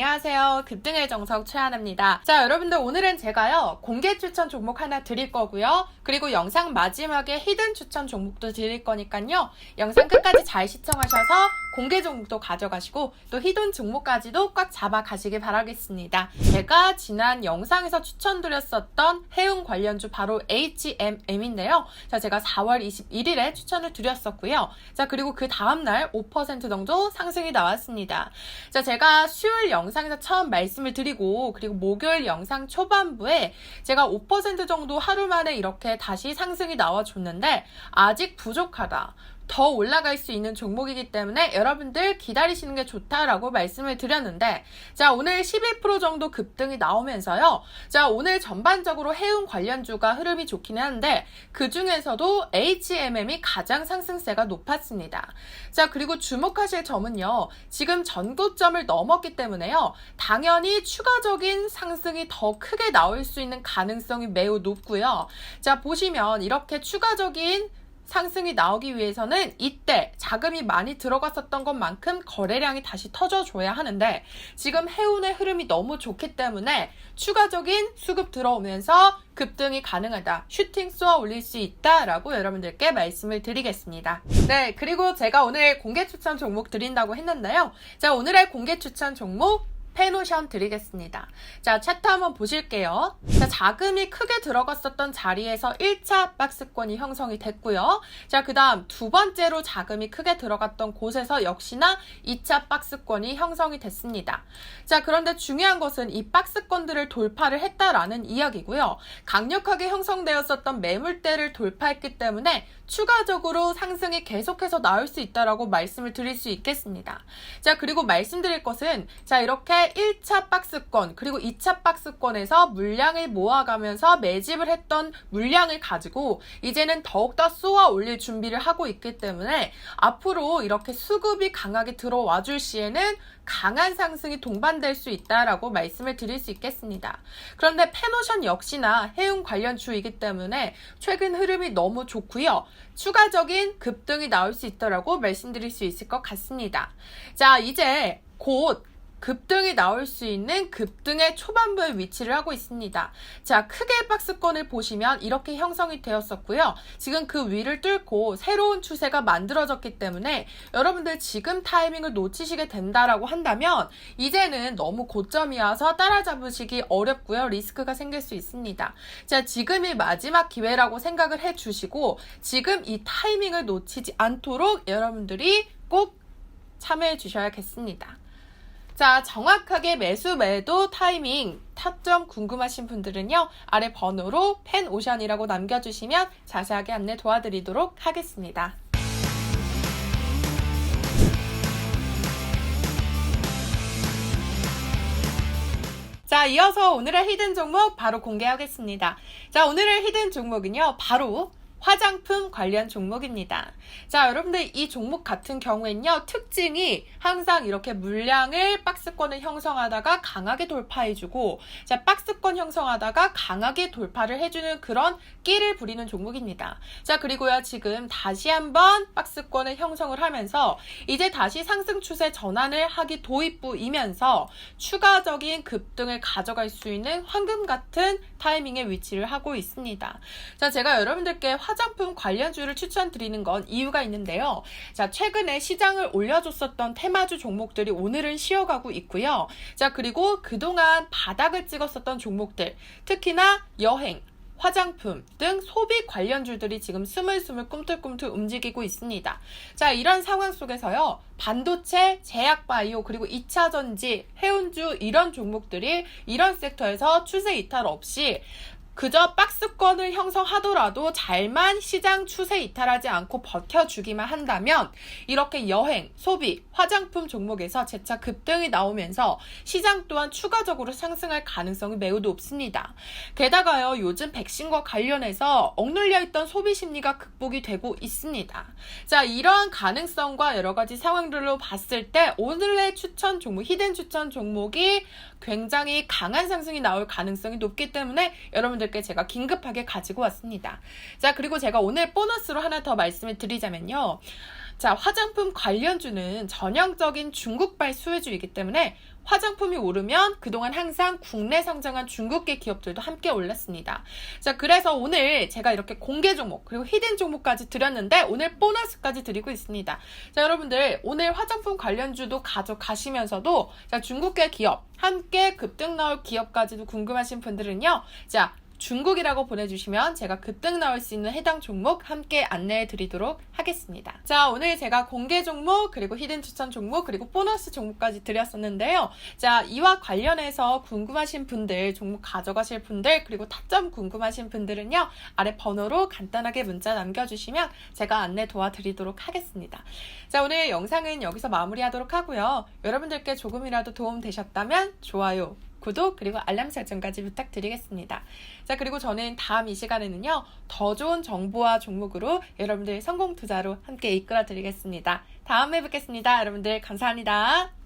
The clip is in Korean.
안녕하세요. 급등의 정석 최하나입니다. 자, 여러분들 오늘은 제가요, 공개 추천 종목 하나 드릴 거고요. 그리고 영상 마지막에 히든 추천 종목도 드릴 거니까요. 영상 끝까지 잘 시청하셔서 공개 종목도 가져가시고 또 히든 종목까지도 꽉 잡아 가시길 바라겠습니다. 제가 지난 영상에서 추천드렸었던 해운 관련주 바로 HMM인데요. 자, 제가 4월 21일에 추천을 드렸었고요. 자, 그리고 그 다음날 5% 정도 상승이 나왔습니다. 자, 제가 수요일 영상에서 처음 말씀을 드리고, 그리고 목요일 영상 초반부에 제가 5% 정도 하루 만에 이렇게 다시 상승이 나와줬는데, 아직 부족하다. 더 올라갈 수 있는 종목이기 때문에 여러분들 기다리시는 게 좋다라고 말씀을 드렸는데 자 오늘 11% 정도 급등이 나오면서요. 자 오늘 전반적으로 해운 관련주가 흐름이 좋기는 한데 그 중에서도 HMM이 가장 상승세가 높았습니다. 자 그리고 주목하실 점은요. 지금 전고점을 넘었기 때문에요. 당연히 추가적인 상승이 더 크게 나올 수 있는 가능성이 매우 높고요. 자 보시면 이렇게 추가적인 상승이 나오기 위해서는 이때 자금이 많이 들어갔었던 것만큼 거래량이 다시 터져줘야 하는데 지금 해운의 흐름이 너무 좋기 때문에 추가적인 수급 들어오면서 급등이 가능하다. 슈팅 쏘아 올릴 수 있다라고 여러분들께 말씀을 드리겠습니다. 네, 그리고 제가 오늘 공개 추천 종목 드린다고 했는데요. 자, 오늘의 공개 추천 종목 페노션 드리겠습니다. 자, 차트 한번 보실게요. 자, 자금이 크게 들어갔었던 자리에서 1차 박스권이 형성이 됐고요. 자, 그 다음 두 번째로 자금이 크게 들어갔던 곳에서 역시나 2차 박스권이 형성이 됐습니다. 자, 그런데 중요한 것은 이 박스권들을 돌파를 했다라는 이야기고요. 강력하게 형성되었었던 매물대를 돌파했기 때문에 추가적으로 상승이 계속해서 나올 수 있다라고 말씀을 드릴 수 있겠습니다. 자, 그리고 말씀드릴 것은 자, 이렇게 1차 박스권 그리고 2차 박스권에서 물량을 모아가면서 매집을 했던 물량을 가지고 이제는 더욱더 쏘아 올릴 준비를 하고 있기 때문에 앞으로 이렇게 수급이 강하게 들어와 줄 시에는 강한 상승이 동반될 수 있다라고 말씀을 드릴 수 있겠습니다. 그런데 페노션 역시나 해운 관련 주이기 때문에 최근 흐름이 너무 좋고요. 추가적인 급등이 나올 수 있다라고 말씀드릴 수 있을 것 같습니다. 자, 이제 곧 급등이 나올 수 있는 급등의 초반부에 위치를 하고 있습니다. 자, 크게 박스권을 보시면 이렇게 형성이 되었었고요. 지금 그 위를 뚫고 새로운 추세가 만들어졌기 때문에 여러분들 지금 타이밍을 놓치시게 된다라고 한다면 이제는 너무 고점이어서 따라잡으시기 어렵고요. 리스크가 생길 수 있습니다. 자, 지금이 마지막 기회라고 생각을 해 주시고 지금 이 타이밍을 놓치지 않도록 여러분들이 꼭 참여해 주셔야겠습니다. 자, 정확하게 매수 매도 타이밍 타점 궁금하신 분들은요, 아래 번호로 펜 오션이라고 남겨주시면 자세하게 안내 도와드리도록 하겠습니다. 자, 이어서 오늘의 히든 종목 바로 공개하겠습니다. 자, 오늘의 히든 종목은요, 바로 화장품 관련 종목입니다. 자, 여러분들 이 종목 같은 경우엔요, 특징이 항상 이렇게 물량을 박스권을 형성하다가 강하게 돌파해주고, 자, 박스권 형성하다가 강하게 돌파를 해주는 그런 끼를 부리는 종목입니다. 자, 그리고요, 지금 다시 한번 박스권을 형성을 하면서 이제 다시 상승 추세 전환을 하기 도입부이면서 추가적인 급등을 가져갈 수 있는 황금 같은 타이밍에 위치를 하고 있습니다. 자, 제가 여러분들께 화장품 관련주를 추천드리는 건 이유가 있는데요. 자, 최근에 시장을 올려줬었던 테마주 종목들이 오늘은 쉬어가고 있고요. 자, 그리고 그동안 바닥을 찍었었던 종목들, 특히나 여행, 화장품 등 소비 관련주들이 지금 스물스물 꿈틀꿈틀 움직이고 있습니다. 자, 이런 상황 속에서요. 반도체, 제약바이오, 그리고 2차 전지, 해운주 이런 종목들이 이런 섹터에서 추세 이탈 없이 그저 박스권을 형성하더라도 잘만 시장 추세 이탈하지 않고 버텨주기만 한다면 이렇게 여행, 소비, 화장품 종목에서 재차 급등이 나오면서 시장 또한 추가적으로 상승할 가능성이 매우 높습니다. 게다가요, 요즘 백신과 관련해서 억눌려 있던 소비 심리가 극복이 되고 있습니다. 자, 이러한 가능성과 여러 가지 상황들로 봤을 때 오늘의 추천 종목, 히든 추천 종목이 굉장히 강한 상승이 나올 가능성이 높기 때문에 여러분들 여러분들께 제가 긴급하게 가지고 왔습니다. 자, 그리고 제가 오늘 보너스로 하나 더 말씀을 드리자면요. 자, 화장품 관련주는 전형적인 중국발 수혜주이기 때문에 화장품이 오르면 그동안 항상 국내 상장한 중국계 기업들도 함께 올랐습니다. 자, 그래서 오늘 제가 이렇게 공개 종목 그리고 히든 종목까지 드렸는데 오늘 보너스까지 드리고 있습니다. 자, 여러분들 오늘 화장품 관련주도 가져가시면서도 자, 중국계 기업 함께 급등 나올 기업까지도 궁금하신 분들은요. 자, 중국이라고 보내주시면 제가 급등 나올 수 있는 해당 종목 함께 안내해 드리도록 하겠습니다. 자, 오늘 제가 공개 종목, 그리고 히든 추천 종목, 그리고 보너스 종목까지 드렸었는데요. 자, 이와 관련해서 궁금하신 분들, 종목 가져가실 분들, 그리고 타점 궁금하신 분들은요, 아래 번호로 간단하게 문자 남겨주시면 제가 안내 도와드리도록 하겠습니다. 자, 오늘 영상은 여기서 마무리하도록 하고요. 여러분들께 조금이라도 도움 되셨다면 좋아요, 구독 그리고 알람 설정까지 부탁드리겠습니다. 자, 그리고 저는 다음 이 시간에는요, 더 좋은 정보와 종목으로 여러분들 성공 투자로 함께 이끌어 드리겠습니다. 다음에 뵙겠습니다. 여러분들 감사합니다.